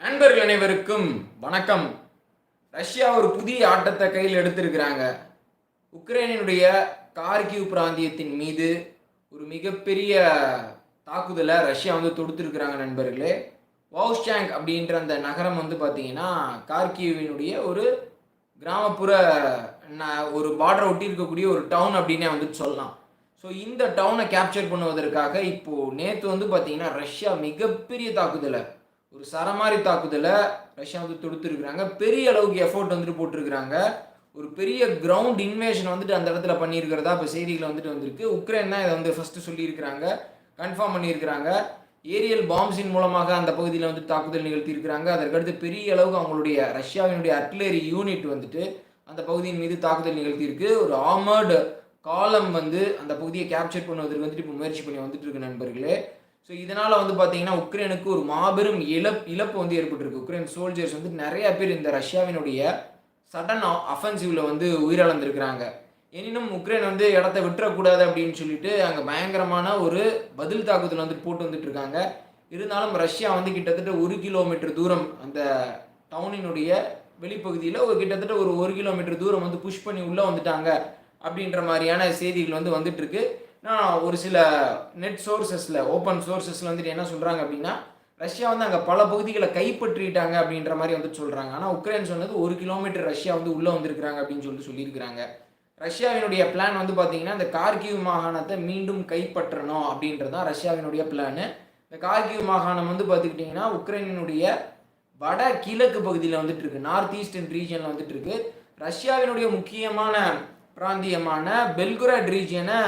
நண்பர்கள் அனைவருக்கும் வணக்கம். ரஷ்யா ஒரு புதிய ஆட்டத்தை கையில் எடுத்திருக்கிறாங்க. உக்ரைனினுடைய கார்கிவ் பிராந்தியத்தின் மீது ஒரு மிகப்பெரிய தாக்குதலை ரஷ்யா வந்து தொடுத்திருக்கிறாங்க நண்பர்களே. வாவ்ஷாங் அப்படின்ற அந்த நகரம் வந்து பார்த்தீங்கன்னா கார்கிவினுடைய ஒரு கிராமப்புற ந- ஒரு பார்டர் ஒட்டி இருக்கக்கூடிய ஒரு டவுன் அப்படின்னே வந்து சொல்லலாம். ஸோ இந்த டவுனை கேப்சர் பண்ணுவதற்காக இப்போது நேற்று வந்து பார்த்தீங்கன்னா ரஷ்யா மிகப்பெரிய தாக்குதலை ஒரு சரமாரி தாக்குதலை ரஷ்யா வந்து தொடுத்துருக்குறாங்க. பெரிய அளவுக்கு எஃபோர்ட் வந்துட்டு போட்டிருக்கிறாங்க. ஒரு பெரிய கிரவுண்ட் இன்வேஷன் வந்துட்டு அந்த இடத்துல பண்ணியிருக்கிறதா இப்போ செய்திகள் வந்துட்டு வந்திருக்கு. உக்ரைன் தான் இதை வந்து ஃபஸ்ட்டு சொல்லியிருக்கிறாங்க. கன்ஃபார்ம் பண்ணியிருக்கிறாங்க. ஏரியல் பாம்ஸின் மூலமாக அந்த பகுதியில் வந்து தாக்குதல் நிகழ்த்தியிருக்கிறாங்க. அதற்கடுத்து பெரிய அளவுக்கு அவங்களுடைய ரஷ்யாவினுடைய அட்லரி யூனிட் வந்துட்டு அந்த பகுதியின் மீது தாக்குதல் நிகழ்த்தியிருக்கு. ஒரு ஆமர்டு காலம் வந்து அந்த பகுதியை கேப்சர் பண்ணுவதற்கு வந்துட்டு இப்போ முயற்சி பண்ணி வந்துட்டு இருக்கு நண்பர்களே. ஸோ இதனால் வந்து பார்த்தீங்கன்னா உக்ரைனுக்கு ஒரு மாபெரும் இழப் இழப்பு வந்து ஏற்பட்டிருக்கு. உக்ரைன் சோல்ஜர்ஸ் வந்து நிறைய பேர் இந்த ரஷ்யாவினுடைய சடன் அஃபென்சிவ்ல வந்து உயிரிழந்திருக்கிறாங்க. எனினும் உக்ரைன் வந்து இடத்த விட்டுறக்கூடாது அப்படின்னு சொல்லிட்டு அங்கே பயங்கரமான ஒரு பதில் தாக்குதல் வந்து போட்டு வந்துட்டு இருக்காங்க இருந்தாலும் ரஷ்யா வந்து கிட்டத்தட்ட ஒரு கிலோமீட்டர் தூரம் அந்த டவுனினுடைய வெளிப்பகுதியில் ஒரு கிட்டத்தட்ட ஒரு ஒரு கிலோமீட்டர் தூரம் வந்து புஷ் பண்ணி உள்ளே வந்துட்டாங்க அப்படின்ற மாதிரியான செய்திகள் வந்து வந்துட்டுருக்கு. நான் ஒரு சில நெட் சோர்சஸில் ஓப்பன் சோர்சஸில் வந்துட்டு என்ன சொல்கிறாங்க அப்படின்னா ரஷ்யா வந்து அங்கே பல பகுதிகளை கைப்பற்றிட்டாங்க அப்படின்ற மாதிரி வந்து சொல்கிறாங்க ஆனால் உக்ரைன் சொன்னது ஒரு கிலோமீட்டர் ரஷ்யா வந்து உள்ளே வந்திருக்கிறாங்க அப்படின்னு சொல்லிட்டு சொல்லியிருக்கிறாங்க. ரஷ்யாவினுடைய பிளான் வந்து பார்த்தீங்கன்னா இந்த கார்கிவ் மாகாணத்தை மீண்டும் கைப்பற்றணும் அப்படின்றது தான் ரஷ்யாவினுடைய பிளானு இந்த கார்கிவ் மாகாணம் வந்து பார்த்துக்கிட்டிங்கன்னா உக்ரைனினுடைய வட கிழக்கு பகுதியில் வந்துட்டு இருக்கு. நார்த் ஈஸ்டர்ன் ரீஜனில் வந்துட்டு இருக்கு. ரஷ்யாவினுடைய முக்கியமான பிராந்தியமான பெல்குராட் ரீஜியனை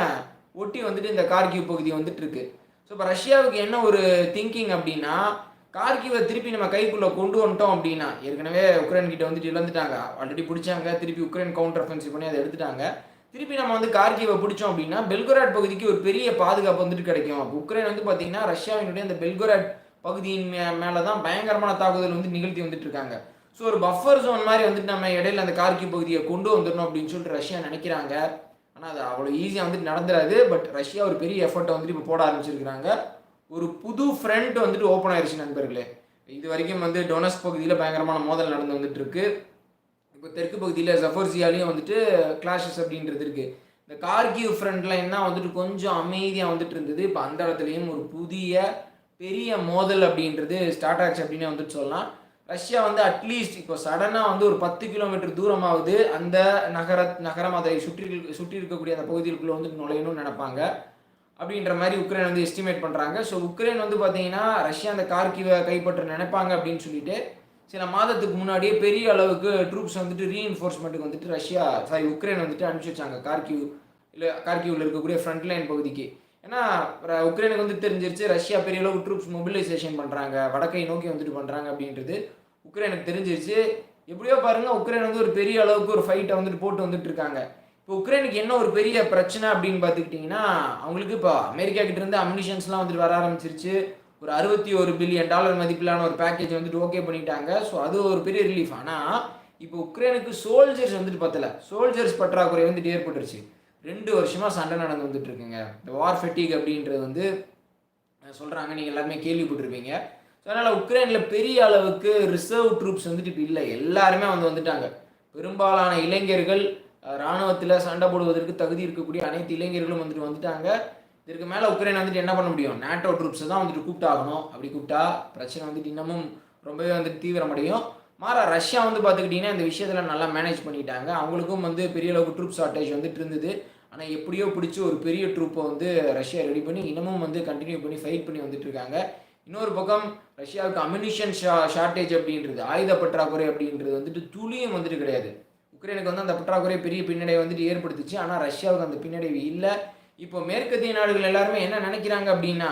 ஒட்டி வந்துட்டு இந்த கார்கிவ் பகுதி வந்துட்டு இருக்கு ஸோ இப்போ ரஷ்யாவுக்கு என்ன ஒரு திங்கிங் அப்படின்னா கார்கிவை திருப்பி நம்ம கைக்குள்ளே கொண்டு வந்துட்டோம் அப்படின்னா ஏற்கனவே உக்ரைன் கிட்ட வந்துட்டு இழந்துட்டாங்க. ஆல்ரெடி பிடிச்சாங்க திருப்பி உக்ரைன் கவுண்டர் அஃபென்சிவ் பண்ணி அதை எடுத்துட்டாங்க. திருப்பி நம்ம வந்து கார்கிவை பிடிச்சோம் அப்படின்னா பெல்கொராட் பகுதிக்கு ஒரு பெரிய பாதுகாப்பு வந்துட்டு கிடைக்கும். அப்போ உக்ரைன் வந்து பார்த்தீங்கன்னா ரஷ்யாவினுடைய அந்த பெல்கொராட் பகுதியின் மே மேலே தான் பயங்கரமான தாக்குதல் வந்து நிகழ்த்தி வந்துட்டு இருக்காங்க. ஸோ ஒரு பஃபர் ஜோன் மாதிரி வந்துட்டு நம்ம இடையில அந்த கார்கி பகுதியை கொண்டு வந்துடணும் அப்படின்னு சொல்லிட்டு ரஷ்யா நினைக்கிறாங்க. ஆனால் அது அவ்வளோ ஈஸியாக வந்துட்டு நடந்துடாது பட் ரஷ்யா ஒரு பெரிய எஃபர்ட்டை வந்துட்டு இப்போ போட ஆரம்பிச்சிருக்கிறாங்க. ஒரு புது ஃப்ரண்ட் வந்துட்டு ஓப்பன் ஆயிடுச்சு நண்பர்களே. இது வரைக்கும் வந்து டொனஸ் பகுதியில் பயங்கரமான மோதல் நடந்து வந்துட்டு இருக்கு இப்போ தெற்கு பகுதியில் ஜஃபர்சியாலையும் வந்துட்டு கிளாஷஸ் அப்படின்றது இருக்குது இந்த கார்கிவ் ஃப்ரெண்ட்லாம் என்ன வந்துட்டு கொஞ்சம் அமைதியாக வந்துட்டு இருந்தது. இப்போ அந்த இடத்துலையும் ஒரு புதிய பெரிய மோதல் அப்படின்றது ஸ்டார்ட் ஆச்சு அப்படின்னு வந்துட்டு சொல்லலாம். ரஷ்யா வந்து அட்லீஸ்ட் இப்போ சடனாக வந்து ஒரு பத்து கிலோமீட்டர் தூரமாவது அந்த நகர நகரம் அதை சுற்றி இருக்க- சுற்றி இருக்கக்கூடிய அந்த பகுதிகளுக்குள்ளே வந்து நுழையணும்னு நினைப்பாங்க. அப்படின்ற மாதிரி உக்ரைன் வந்து எஸ்டிமேட் பண்ணுறாங்க ஸோ உக்ரைன் வந்து பார்த்தீங்கன்னா ரஷ்யா அந்த கார்கிவை கைப்பற்ற நினைப்பாங்க அப்படின்னு சொல்லிட்டு சில மாதத்துக்கு முன்னாடியே பெரிய அளவுக்கு ட்ரூப்ஸ் வந்துட்டு ரீஎன்ஃபோர்ஸ்மெண்ட்டுக்கு வந்துட்டு ரஷ்யா சாரி உக்ரைன் வந்துட்டு அனுப்பிச்சி வச்சாங்க கார்கிவ் இல்லை கார்கிவில் இருக்கக்கூடிய ஃப்ரண்ட் லைன் பகுதிக்கு. ஏன்னா உக்ரைனுக்கு வந்து தெரிஞ்சிருச்சு ரஷ்யா பெரிய அளவு ட்ரூப்ஸ் மொபிலைசேஷன் பண்ணுறாங்க வடக்கை நோக்கி வந்துட்டு பண்ணுறாங்க அப்படின்றது. உக்ரைனுக்கு தெரிஞ்சிருச்சு. எப்படியோ பாருங்கள் உக்ரைன் வந்து ஒரு பெரிய அளவுக்கு ஒரு ஃபைட்டை வந்துட்டு போட்டு வந்துட்டு இருக்காங்க. இப்போ உக்ரைனுக்கு என்ன ஒரு பெரிய பிரச்சனை அப்படின்னு பார்த்துக்கிட்டிங்கன்னா அவங்களுக்கு இப்போ அமெரிக்கா கிட்டேருந்து அம்னிஷன்ஸ்லாம் வந்துட்டு வர ஆரம்பிச்சிருச்சு. ஒரு அறுபத்தி ஒரு பில்லியன் டாலர் மதிப்பிலான ஒரு பேக்கேஜ் வந்துட்டு ஓகே பண்ணிட்டாங்க. ஸோ அது ஒரு பெரிய ரிலீஃப் ஆனால் இப்போ உக்ரைனுக்கு சோல்ஜர்ஸ் வந்துட்டு பத்தலை. சோல்ஜர்ஸ் பற்றாக்குறை வந்துட்டு ஏற்பட்டுருச்சு. ரெண்டு வருஷமாக சண்டை நடந்து வந்துட்டு இருக்குங்க. இந்த வார் ஃபெட்டிக் அப்படின்றது வந்து சொல்கிறாங்க நீங்கள் எல்லாருமே கேள்விப்பட்டிருப்பீங்க. ஸோ அதனால் உக்ரைனில் பெரிய அளவுக்கு ரிசர்வ் ட்ரூப்ஸ் வந்துட்டு இப்போ இல்லை. எல்லாருமே வந்து வந்துட்டாங்க. பெரும்பாலான இளைஞர்கள் இராணுவத்தில் சண்டை போடுவதற்கு தகுதி இருக்கக்கூடிய அனைத்து இளைஞர்களும் வந்துட்டு வந்துட்டாங்க. இதற்கு மேலே உக்ரைன் வந்துட்டு என்ன பண்ண முடியும்? நேட்டோ ட்ரூப்ஸை தான் வந்துட்டு கூப்பிட்டாகணும். அப்படி கூப்பிட்டா பிரச்சனை வந்துட்டு இன்னமும் ரொம்பவே வந்துட்டு தீவிரமடையும். மாறா ரஷ்யா வந்து பார்த்துக்கிட்டிங்கன்னா இந்த விஷயத்தில் நல்லா மேனேஜ் பண்ணிட்டாங்க. அவங்களுக்கும் வந்து பெரிய அளவுக்கு ட்ரூப் ஷார்ட்டேஜ் வந்துட்டு இருந்தது. ஆனால் எப்படியோ பிடிச்சி ஒரு பெரிய ட்ரூப்பை வந்து ரஷ்யா ரெடி பண்ணி இன்னமும் வந்து கண்டினியூ பண்ணி ஃபைட் பண்ணி வந்துட்டு இருக்காங்க. இன்னொரு பக்கம் ரஷ்யாவுக்கு அம்யூனிஷன் ஷா ஷார்ட்டேஜ் அப்படின்றது ஆயுத பற்றாக்குறை அப்படின்றது வந்துட்டு துளியும் வந்துட்டு கிடையாது. உக்ரைனுக்கு வந்து அந்த பற்றாக்குறை பெரிய பின்னடைவை வந்துட்டு ஏற்படுத்துச்சு. ஆனால் ரஷ்யாவுக்கு அந்த பின்னடைவு இல்லை. இப்போ மேற்கத்திய நாடுகள் எல்லாருமே என்ன நினைக்கிறாங்க அப்படின்னா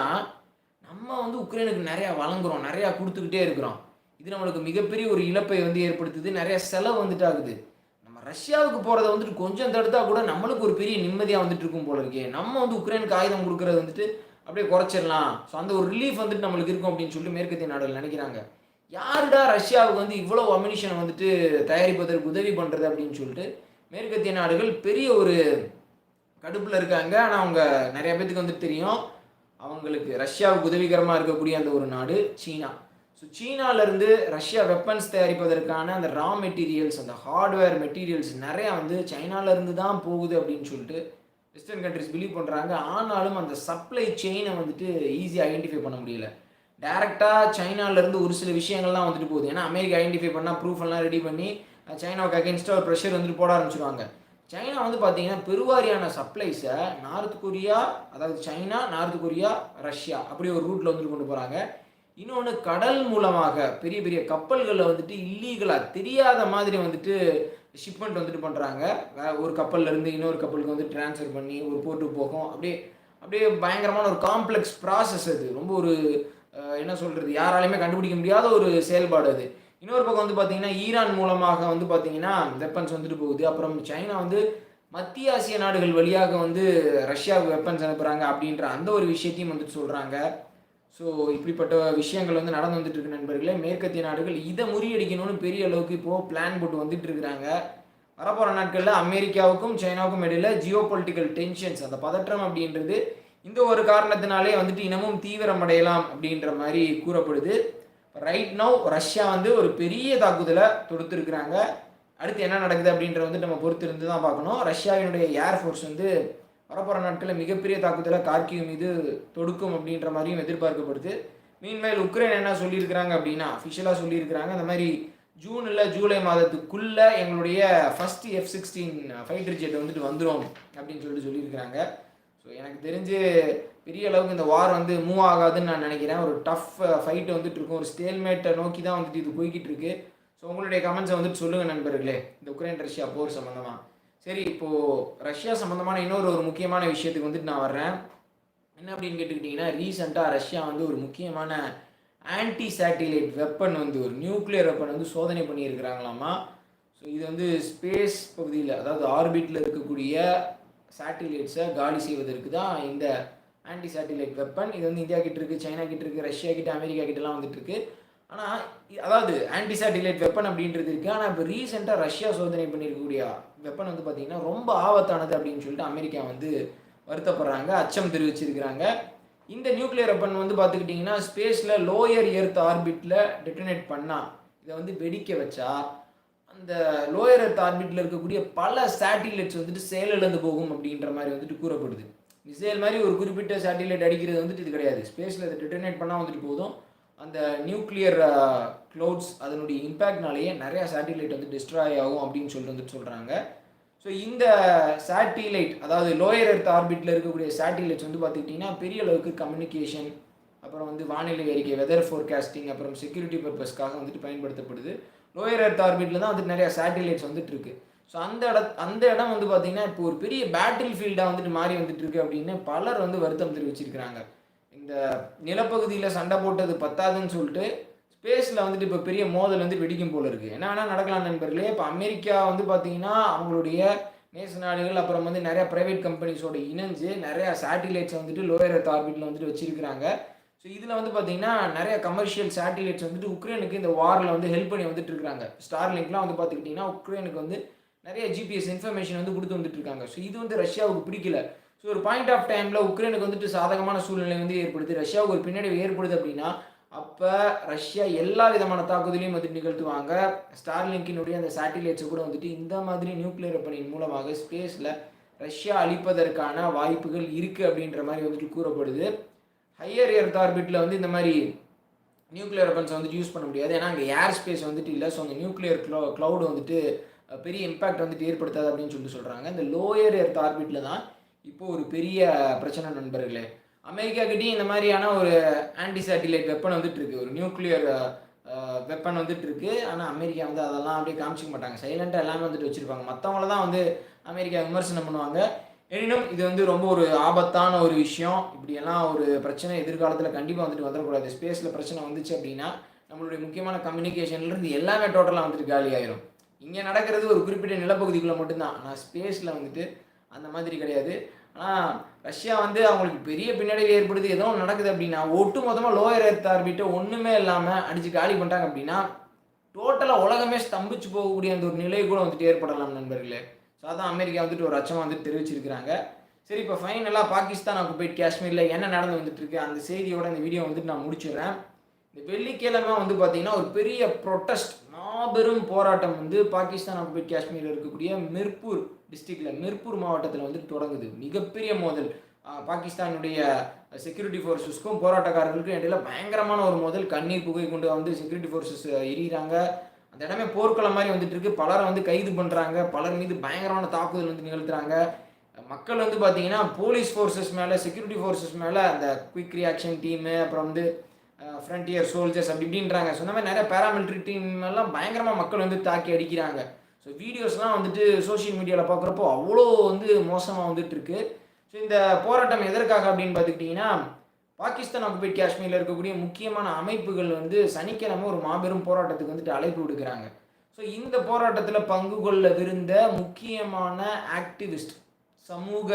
நம்ம வந்து உக்ரைனுக்கு நிறையா வழங்குறோம் நிறையா கொடுத்துக்கிட்டே இருக்கிறோம். இது நம்மளுக்கு மிகப்பெரிய ஒரு இழப்பை வந்து ஏற்படுத்துது நிறைய செலவு வந்துட்டு ஆகுது. நம்ம ரஷ்யாவுக்கு போகிறத வந்துட்டு கொஞ்சம் தடுத்தா கூட நம்மளுக்கு ஒரு பெரிய நிம்மதியாக வந்துட்டு இருக்கும் போல இருக்கே. நம்ம வந்து உக்ரைனுக்கு ஆயுதம் கொடுக்கறது வந்துட்டு அப்படியே குறைச்சிடலாம். ஸோ அந்த ஒரு ரிலீஃப் வந்துட்டு நம்மளுக்கு இருக்கும் அப்படின்னு சொல்லிட்டு மேற்கத்திய நாடுகள் நினைக்கிறாங்க. யாருடா ரஷ்யாவுக்கு வந்து இவ்வளோ அமினிஷன் வந்துட்டு தயாரிப்பதற்கு உதவி பண்ணுறது அப்படின்னு சொல்லிட்டு மேற்கத்திய நாடுகள் பெரிய ஒரு கடுப்பில் இருக்காங்க. ஆனால் அவங்க நிறைய பேத்துக்கு வந்துட்டு தெரியும் அவங்களுக்கு ரஷ்யாவுக்கு உதவிகரமாக இருக்கக்கூடிய அந்த ஒரு நாடு சீனா. ஸோ சீனாவிலேருந்து ரஷ்யா வெப்பன்ஸ் தயாரிப்பதற்கான அந்த ரா மெட்டீரியல்ஸ் அந்த ஹார்ட்வேர் மெட்டீரியல்ஸ் நிறையா வந்து சைனாவிலேருந்து தான் போகுது அப்படின்னு சொல்லிட்டு வெஸ்டர்ன் கண்ட்ரிஸ் பிலீவ் பண்ணுறாங்க ஆனாலும் அந்த சப்ளை செயினை வந்துட்டு ஈஸியாக ஐடென்டிஃபை பண்ண முடியல. டேரெக்டாக சைனாலேருந்து ஒரு சில விஷயங்கள்லாம் வந்துட்டு போகுது. ஏன்னா அமெரிக்கா ஐடென்டிஃபை பண்ணால் ப்ரூஃப் எல்லாம் ரெடி பண்ணி சைனாவுக்கு அகேன்ஸ்டாக ஒரு ப்ரெஷர் வந்துட்டு போட ஆரம்பிச்சிருவாங்க. சைனா வந்து பார்த்தீங்கன்னா பெருவாரியான சப்ளைஸை நார்த் கொரியா அதாவது சைனா நார்த் கொரியா ரஷ்யா அப்படி ஒரு ரூட்டில் வந்துட்டு கொண்டு போகிறாங்க இன்னொன்று கடல் மூலமாக பெரிய பெரிய கப்பல்களில் வந்துட்டு இல்லீகலாக தெரியாத மாதிரி வந்துட்டு ஷிப்மெண்ட் வந்துட்டு பண்ணுறாங்க ஒரு கப்பல்லேருந்து இன்னொரு கப்பலுக்கு வந்து ட்ரான்ஸ்ஃபர் பண்ணி ஒரு போர்ட்டுக்கு போகும். அப்படியே அப்படியே பயங்கரமான ஒரு காம்ப்ளெக்ஸ் ப்ராசஸ் அது. ரொம்ப ஒரு என்ன சொல்கிறது யாராலையுமே கண்டுபிடிக்க முடியாத ஒரு செயல்பாடு அது. இன்னொரு பக்கம் வந்து பார்த்தீங்கன்னா ஈரான் மூலமாக வந்து பார்த்தீங்கன்னா வெப்பன்ஸ் வந்துட்டு போகுது. அப்புறம் சைனா வந்து மத்திய ஆசிய நாடுகள் வழியாக வந்து ரஷ்யாவுக்கு வெப்பன்ஸ் அனுப்புகிறாங்க அப்படின்ற அந்த ஒரு விஷயத்தையும் வந்துட்டு சொல்கிறாங்க ஸோ இப்படிப்பட்ட விஷயங்கள் வந்து நடந்து வந்துட்டு இருக்கு நண்பர்களே. மேற்கத்திய நாடுகள் இதை முறியடிக்கணும்னு பெரிய அளவுக்கு இப்போது பிளான் போட்டு வந்துட்டு இருக்கிறாங்க வரப்போகிற நாட்களில் அமெரிக்காவுக்கும் சைனாவுக்கும் இடையில ஜியோ பொலிட்டிக்கல் டென்ஷன்ஸ் அந்த பதற்றம் அப்படின்றது இந்த ஒரு காரணத்தினாலே வந்துட்டு இனமும் தீவிரமடையலாம் அப்படின்ற மாதிரி கூறப்படுது. ரைட் நவ் ரஷ்யா வந்து ஒரு பெரிய தாக்குதலை தொடுத்துருக்குறாங்க. அடுத்து என்ன நடக்குது அப்படின்றத வந்து நம்ம பொறுத்து இருந்து தான் பார்க்கணும். ரஷ்யாவினுடைய ஏர்ஃபோர்ஸ் வந்து வரப்போகிற நாட்களில் மிகப்பெரிய தாக்குதலை கார்கிவ் மீது தொடுக்கும் அப்படின்ற மாதிரியும் எதிர்பார்க்கப்படுது. மீன்மேல் உக்ரைன் என்ன சொல்லியிருக்கிறாங்க அப்படின்னா அஃபிஷியலாக சொல்லியிருக்கிறாங்க அந்த மாதிரி ஜூன் இல்லை ஜூலை மாதத்துக்குள்ளே எங்களுடைய first F sixteen fighter jet வந்துட்டு வந்துடும் அப்படின்னு சொல்லிட்டு சொல்லியிருக்கிறாங்க. ஸோ எனக்கு தெரிஞ்சு பெரிய அளவுக்கு இந்த வார் வந்து மூவ் ஆகாதுன்னு நான் நினைக்கிறேன். ஒரு டஃப் ஃபைட் வந்துட்டு இருக்கும். ஒரு ஸ்டேல்மேட்டை நோக்கி தான் வந்துட்டு இது போய்கிட்டு இருக்கு. ஸோ உங்களுடைய கமெண்ட்ஸை வந்துட்டு சொல்லுங்கள் நண்பர்களே. இந்த உக்ரைன் ரஷ்யா போர் சம்மந்தமாக சரி இப்போது ரஷ்யா சம்மந்தமான இன்னொரு ஒரு முக்கியமான விஷயத்துக்கு வந்துட்டு நான் வர்றேன். என்ன அப்படின்னு கேட்டுக்கிட்டிங்கன்னா ரீசெண்டாக ரஷ்யா வந்து ஒரு முக்கியமான ஆன்டி சேட்டிலைட் வெப்பன் வந்து ஒரு நியூக்ளியர் வெப்பன் வந்து சோதனை பண்ணியிருக்கிறாங்களாமா? ஸோ இது வந்து ஸ்பேஸ் பகுதியில் அதாவது ஆர்பிட்டில் இருக்கக்கூடிய சேட்டிலைட்ஸை காலி செய்வதற்கு தான் இந்த ஆன்டி சேட்டிலைட் வெப்பன் இது வந்து இந்தியா கிட்ட இருக்குது சைனா கிட்ட இருக்குது ரஷ்யா கிட்ட அமெரிக்கா கிட்டலாம் வந்துட்டு இருக்கு. ஆனால் அதாவது ஆன்டிசாட்டிலைட் வெப்பன் அப்படின்றது இருக்குது ஆனால் இப்போ ரீசெண்டாக ரஷ்யா சோதனை பண்ணியிருக்கக்கூடிய வெப்பன் வந்து பார்த்திங்கன்னா ரொம்ப ஆபத்தானது அப்படின்னு சொல்லிட்டு அமெரிக்கா வந்து வருத்தப்படுறாங்க அச்சம் தெரிவிச்சிருக்கிறாங்க. இந்த நியூக்ளியர் வெப்பன் வந்து பார்த்துக்கிட்டிங்கன்னா ஸ்பேஸில் லோயர் எர்த் ஆர்பிட்டில் டெட்டனேட் பண்ணால் இதை வந்து வெடிக்க வச்சா அந்த லோயர் எர்த் ஆர்பிட்டில் இருக்கக்கூடிய பல சேட்டிலைட்ஸ் வந்துட்டு செயலிழந்து போகும் அப்படின்ற மாதிரி வந்துட்டு கூறப்படுது. மிசைல் மாதிரி ஒரு குறிப்பிட்ட சேட்டிலைட் அடிக்கிறது வந்துட்டு இது கிடையாது. ஸ்பேஸில் இதை டெட்டனேட் பண்ணால் வந்துட்டு போதும். அந்த நியூக்ளியர் க்ளவுட்ஸ் அதனுடைய இம்பேக்ட்னாலேயே நிறையா சேட்டிலைட் வந்து டிஸ்ட்ராய் ஆகும் அப்படின்னு சொல்லிட்டு வந்துட்டு சொல்கிறாங்க ஸோ இந்த சேட்டிலைட் அதாவது லோயர் எர்த் ஆர்பிட்டில் இருக்கக்கூடிய சேட்டிலைட்ஸ் வந்து பார்த்துக்கிட்டிங்கன்னா பெரிய அளவுக்கு கம்யூனிகேஷன் அப்புறம் வந்து வானிலை அறிக்கை வெதர் ஃபோர்காஸ்டிங் அப்புறம் செக்யூரிட்டி பர்பஸ்க்காக வந்துட்டு பயன்படுத்தப்படுது. லோயர் எர்த் ஆர்பிட்டில் தான் வந்துட்டு நிறையா சேட்டிலைட்ஸ் வந்துட்டு இருக்கு. ஸோ அந்த இட அந்த இடம் வந்து பார்த்திங்கன்னா இப்போ ஒரு பெரிய பேட்டில் ஃபீல்டாக வந்துட்டு மாறி வந்துட்டு இருக்கு அப்படின்னு பலர் வந்து வருத்தம் தெரிவிச்சிருக்கிறாங்க. இந்த நிலப்பகுதியில் சண்டை போட்டது பத்தாதுன்னு சொல்லிட்டு ஸ்பேஸில் வந்துட்டு இப்போ பெரிய மோதல் வந்து வெடிக்கும் போல இருக்குது என்ன வேணால் நடக்கலாம் நண்பர்களே. இப்போ அமெரிக்கா வந்து பார்த்தீங்கன்னா அவங்களுடைய நேச நாடுகள் அப்புறம் வந்து நிறைய ப்ரைவேட் கம்பெனிஸோட இணைஞ்சு நிறைய சேட்டிலைட்ஸ் வந்துட்டு லோயர் எர்த் ஆர்பிட்டில் வந்துட்டு வச்சிருக்கிறாங்க. ஸோ இதில் வந்து பார்த்தீங்கன்னா நிறைய கமர்ஷியல் சேட்டிலைட்ஸ் வந்துட்டு உக்ரைனுக்கு இந்த வாரில் வந்து ஹெல்ப் பண்ணி வந்துட்டு இருக்காங்க. ஸ்டார்லிங்க்லாம் வந்து பார்த்துக்கிட்டிங்கன்னா உக்ரைனுக்கு வந்து நிறைய ஜிபிஎஸ் இன்ஃபர்மேஷன் வந்து கொடுத்து வந்துட்டு இருக்காங்க. ஸோ இது வந்து ரஷ்யாவுக்கு பிடிக்கல. ஸோ ஒரு பாயிண்ட் ஆஃப் டைமில் உக்ரைனுக்கு வந்துட்டு சாதகமான சூழ்நிலை வந்து ஏற்படுது. ரஷ்யாவுக்கு ஒரு பின்னடைவு ஏற்படுது அப்படின்னா அப்போ ரஷ்யா எல்லா விதமான தாக்குதலையும் வந்துட்டு நிகழ்த்துவாங்க. ஸ்டார்லிங்கினுடைய அந்த சேட்டிலைட்ஸை கூட வந்துட்டு இந்த மாதிரி நியூக்ளியர் வெப்பனின் மூலமாக ஸ்பேஸில் ரஷ்யா அழிப்பதற்கான வாய்ப்புகள் இருக்குது அப்படின்ற மாதிரி வந்துட்டு கூறப்படுது. ஹையர் எர்த் ஆர்பிட்டில் வந்து இந்த மாதிரி நியூக்ளியர் வெப்பன்ஸை வந்துட்டு யூஸ் பண்ண முடியாது. ஏன்னா அங்கே ஏர் ஸ்பேஸ் வந்துட்டு இல்லை. ஸோ அந்த நியூக்ளியர் க்ளோ க்ளவுட் வந்துட்டு பெரிய இம்பாக்ட் வந்துட்டு ஏற்படுத்தாது அப்படின்னு சொல்லிட்டு சொல்கிறாங்க இந்த லோயர் எர்த் ஆர்பிட்டில் தான் இப்போ ஒரு பெரிய பிரச்சனை நண்பர்களே. அமெரிக்காக்கிட்டேயும் இந்த மாதிரியான ஒரு ஆன்டி சேட்டிலைட் வெப்பன் வந்துட்டு இருக்கு ஒரு நியூக்ளியர் வெப்பன் வந்துட்டு இருக்கு ஆனால் அமெரிக்கா வந்து அதெல்லாம் அப்படியே காமிச்சிக்க மாட்டாங்க. சைலண்டாக எல்லாமே வந்துட்டு வச்சிருப்பாங்க. மற்றவங்கள தான் வந்து அமெரிக்கா விமர்சனம் பண்ணுவாங்க. எனினும் இது வந்து ரொம்ப ஒரு ஆபத்தான ஒரு விஷயம். இப்படியெல்லாம் ஒரு பிரச்சனை எதிர்காலத்தில் கண்டிப்பாக வந்துட்டு வந்துடக்கூடாது. ஸ்பேஸில் பிரச்சனை வந்துச்சு அப்படின்னா நம்மளுடைய முக்கியமான கம்யூனிகேஷன்லேருந்து எல்லாமே டோட்டலாக வந்துட்டு காலி ஆயிரும் இங்கே நடக்கிறது ஒரு குறிப்பிட்ட நிலப்பகுதிக்குள்ளே மட்டும்தான். ஆனால் ஸ்பேஸில் வந்துட்டு அந்த மாதிரி கிடையாது. ஆனால் ரஷ்யா வந்து அவங்களுக்கு பெரிய பின்னடைவு ஏற்படுது. ஏதோ ஒன்று நடக்குது அப்படின்னா ஒட்டு மொத்தமாக லோயர் எர்த் ஆர்பிட்டை ஒன்றுமே இல்லாமல் அடித்து காலி பண்ணிட்டாங்க அப்படின்னா டோட்டலாக உலகமே ஸ்தம்பிச்சு போகக்கூடிய அந்த ஒரு நிலை கூட வந்துட்டு ஏற்படலாம் நண்பர்களே. ஸோ அதான் அமெரிக்கா வந்துட்டு ஒரு அச்சமாக வந்துட்டு தெரிவிச்சிருக்கிறாங்க. சரி இப்போ ஃபைனலாக பாகிஸ்தான் போயிட்டு காஷ்மீரில் என்ன நடந்து வந்துட்டு இருக்கு அந்த செய்தியோட இந்த வீடியோ வந்துட்டு நான் முடிச்சிடுறேன். இந்த இந்த வெள்ளிக்கிழமை வந்து பார்த்தீங்கன்னா ஒரு பெரிய ப்ரொட்டஸ்ட் மாபெரும் போராட்டம் வந்து பாகிஸ்தான் ஆக்குபைட் காஷ்மீரில் இருக்கக்கூடிய மிர்பூர் டிஸ்ட்ரிக்டில் மிர்பூர் மாவட்டத்தில் வந்து தொடங்குது. மிகப்பெரிய மோதல். பாகிஸ்தானுடைய செக்யூரிட்டி ஃபோர்ஸஸ்க்கும் போராட்டக்காரர்களுக்கும் இடையில பயங்கரமான ஒரு மோதல். கண்ணீர் புகை கொண்டு வந்து செக்யூரிட்டி ஃபோர்ஸஸ் எரியிறாங்க அந்த இடமே போர்க்களம் மாதிரி வந்துட்டு இருக்கு. பலரை வந்து கைது பண்ணுறாங்க பலர் மீது பயங்கரமான தாக்குதல் வந்து நிகழ்த்துறாங்க. மக்கள் வந்து பார்த்தீங்கன்னா போலீஸ் ஃபோர்ஸஸ் மேலே செக்யூரிட்டி ஃபோர்ஸஸ் மேலே அந்த குயிக் ரியாக்ஷன் டீமு அப்புறம் வந்து ஃப்ரண்டியர் சோல்ஜர்ஸ் அப்படி இப்படின்றாங்க. ஸோ இந்த மாதிரி நிறைய பேராமிலிட்ரி டீம் எல்லாம் பயங்கரமாக மக்கள் வந்து தாக்கி அடிக்கிறாங்க. ஸோ வீடியோஸ்லாம் வந்துட்டு சோஷியல் மீடியாவில் பார்க்குறப்போ அவ்வளோ வந்து மோசமாக வந்துட்டு இருக்கு. ஸோ இந்த போராட்டம் எதற்காக அப்படின்னு பார்த்துக்கிட்டிங்கன்னா பாகிஸ்தான் ஆக்குபைட் காஷ்மீரில் இருக்கக்கூடிய முக்கியமான அமைப்புகள் வந்து சனிக்கிழமை ஒரு மாபெரும் போராட்டத்துக்கு வந்துட்டு அழைப்பு விடுக்கிறாங்க. ஸோ இந்த போராட்டத்தில் பங்கு கொள்ளவிருந்த முக்கியமான ஆக்டிவிஸ்ட் சமூக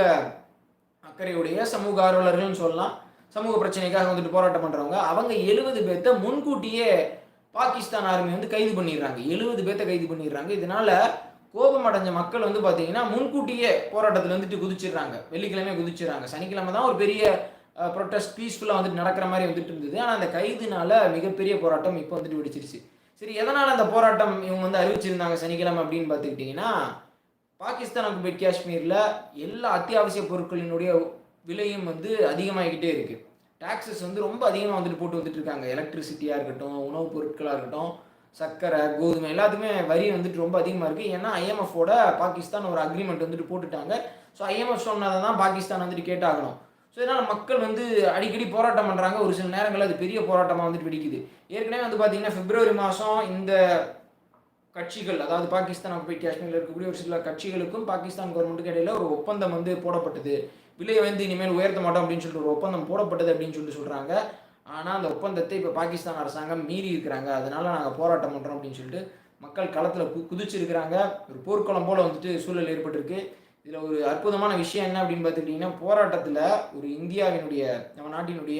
அக்கறையுடைய சமூக ஆர்வலர்கள்னு சொல்லலாம். சமூக பிரச்சனைக்காக வந்துட்டு போராட்டம் பண்ணுறவங்க அவங்க எழுபது பேர்த்த முன்கூட்டியே பாகிஸ்தான் ஆர்மி வந்து கைது பண்ணிடுறாங்க. எழுபது பேர்த்த கைது பண்ணிடுறாங்க. இதனால கோபம் அடைஞ்ச மக்கள் வந்து பார்த்தீங்கன்னா முன்கூட்டியே போராட்டத்தில் வந்துட்டு குதிச்சிடுறாங்க. வெள்ளிக்கிழமை குதிச்சிடுறாங்க. சனிக்கிழமை தான் ஒரு பெரிய ப்ரொட்டஸ்ட் பீஸ்ஃபுல்லாக வந்துட்டு நடக்கிற மாதிரி வந்துட்டு இருந்தது. ஆனால் அந்த கைதுனால மிகப்பெரிய போராட்டம் இப்போ வந்துட்டு வெடிச்சிருச்சு. சரி எதனால் அந்த போராட்டம் இவங்க வந்து அறிவிச்சிருந்தாங்க சனிக்கிழமை அப்படின்னு பார்த்துக்கிட்டிங்கன்னா பாகிஸ்தான் ஆக்குபைட் காஷ்மீரில் எல்லா அத்தியாவசிய பொருட்களினுடைய விலையும் வந்து அதிகமாகிக்கிட்டே இருக்குது டாக்ஸஸ் வந்து ரொம்ப அதிகமாக வந்துட்டு போட்டு வந்துட்டு இருக்காங்க எலக்ட்ரிசிட்டியாக இருக்கட்டும் உணவுப் பொருட்களாக இருக்கட்டும் சர்க்கரை கோதுமை எல்லாத்துக்குமே வரி வந்துட்டு ரொம்ப அதிகமாக இருக்குது ஏன்னா ஐஎம்எஃபோட பாகிஸ்தான் ஒரு அக்ரிமெண்ட் வந்துட்டு போட்டுட்டாங்க. ஸோ ஐஎம்எஃப் சொன்னதை தான் பாகிஸ்தான் வந்துட்டு கேட்டாகணும். ஸோ இதனால் மக்கள் வந்து அடிக்கடி போராட்டம் பண்ணுறாங்க ஒரு சில நேரங்களில் அது பெரிய போராட்டமாக வந்துட்டு வெடிக்குது. ஏற்கனவே வந்து பார்த்திங்கன்னா பிப்ரவரி மாதம் இந்த கட்சிகள் அதாவது பாகிஸ்தான் ஆக்குபைட் காஷ்மீரில் இருக்கக்கூடிய ஒரு சில கட்சிகளுக்கும் பாகிஸ்தான் கவர்மெண்ட்டுக்கு இடையில ஒரு ஒப்பந்தம் வந்து போடப்பட்டது. விலையை வந்து இனிமேல் உயர்த்த மாட்டோம் அப்படின்னு சொல்லிட்டு ஒரு ஒப்பந்தம் போடப்பட்டது அப்படின்னு சொல்லிட்டு சொல்கிறாங்க ஆனால் அந்த ஒப்பந்தத்தை இப்போ பாகிஸ்தான் அரசாங்கம் மீறி இருக்கிறாங்க. அதனால் நாங்கள் போராட்டம் பண்ணுறோம் அப்படின்னு சொல்லிட்டு மக்கள் களத்தில் கு குதிச்சிருக்கிறாங்க. ஒரு போர்க்குளம் போல் வந்துட்டு சூழல் ஏற்பட்டிருக்கு. இதில் ஒரு அற்புதமான விஷயம் என்ன அப்படின்னு பார்த்துக்கிட்டிங்கன்னா போராட்டத்தில் ஒரு இந்தியாவினுடைய நம்ம நாட்டினுடைய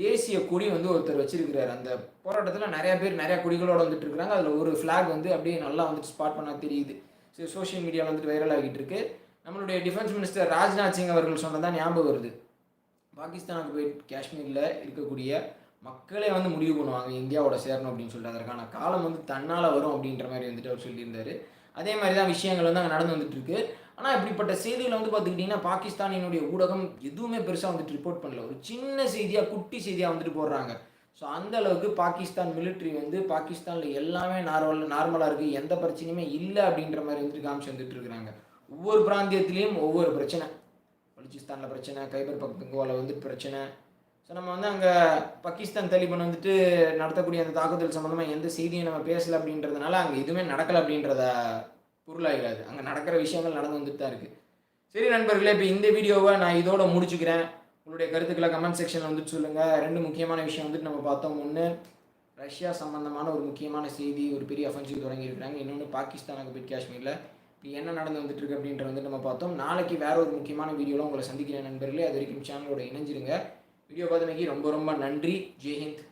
தேசிய கொடி வந்து ஒருத்தர் வச்சிருக்கிறார். அந்த போராட்டத்தில் நிறைய பேர் நிறைய கொடிகளோடு வந்துட்டு இருக்கிறாங்க அதில் ஒரு ஃப்ளாக் வந்து அப்படியே நல்லா வந்துட்டு ஸ்பாட் பண்ணால் தெரியுது. சரி சோஷியல் மீடியாவில் வந்துட்டு வைரல் ஆகிட்டு இருக்கு. நம்மளுடைய டிஃபென்ஸ் மினிஸ்டர் ராஜ்நாத் சிங் அவர்கள் சொன்னதான் ஞாபகம் வருது. பாகிஸ்தானுக்கு போய் காஷ்மீரில் இருக்கக்கூடிய மக்களே வந்து முடிவு பண்ணுவாங்க இந்தியாவோட சேரணும் அப்படின்னு சொல்லிட்டு. அதற்கான காலம் வந்து தன்னால் வரும் அப்படின்ற மாதிரி வந்துட்டு அவர் சொல்லியிருந்தார். அதே மாதிரி தான் விஷயங்கள் வந்து அங்கே நடந்து வந்துட்டு இருக்கு. ஆனால் இப்படிப்பட்ட செய்திகளை வந்து பார்த்துக்கிட்டிங்கன்னா பாகிஸ்தானினுடைய ஊடகம் எதுவுமே பெருசாக வந்துட்டு ரிப்போர்ட் பண்ணல. ஒரு சின்ன செய்தியாக குட்டி செய்தியாக வந்துட்டு போடுறாங்க. ஸோ அந்த அளவுக்கு பாகிஸ்தான் மிலிட்ரி வந்து பாகிஸ்தானில் எல்லாமே நார்மல் நார்மலாக இருக்குது எந்த பிரச்சனையுமே இல்லை அப்படின்ற மாதிரி வந்துட்டு காமிச்சு வந்துட்டு இருக்கிறாங்க. ஒவ்வொரு பிராந்தியத்திலையும் ஒவ்வொரு பிரச்சனை. பலுச்சிஸ்தானில் பிரச்சனை கைபர் பக்துங்கோவில் வந்து பிரச்சனை. ஸோ நம்ம வந்து அங்கே பாகிஸ்தான் தலிபன் வந்துட்டு நடத்தக்கூடிய அந்த தாக்குதல் சம்மந்தமாக எந்த செய்தியும் நம்ம பேசலை அப்படின்றதுனால அங்கே எதுவுமே நடக்கலை அப்படின்றத பொருளாகிறாது அங்கே நடக்கிற விஷயங்கள் நடந்து வந்துட்டு தான் இருக்குது சரி நண்பர்களே இப்போ இந்த வீடியோவை நான் இதோட முடிச்சுக்கிறேன். உங்களுடைய கருத்துக்களை கமெண்ட் செக்ஷனில் வந்துட்டு சொல்லுங்கள் ரெண்டு முக்கியமான விஷயம் வந்துட்டு நம்ம பார்த்தோம். ஒன்று ரஷ்யா சம்மந்தமான ஒரு முக்கியமான செய்தி ஒரு பெரிய அஃபென்சிவ் தொடங்கியிருக்கிறாங்க இன்னொன்று பாகிஸ்தான் போய் காஷ்மீரில் இப்போ என்ன நடந்து வந்துட்டு இருக்கு அப்படின்றத வந்துட்டு நம்ம பார்த்தோம். நாளைக்கு வேற ஒரு முக்கியமான வீடியோவில் உங்களை சந்திக்கிறேன் நண்பர்களே. அது வரைக்கும் சேனலோட இணைஞ்சிருங்க. வீடியோ பார்த்தமைக்கு ரொம்ப ரொம்ப நன்றி. ஜெய்ஹிந்த்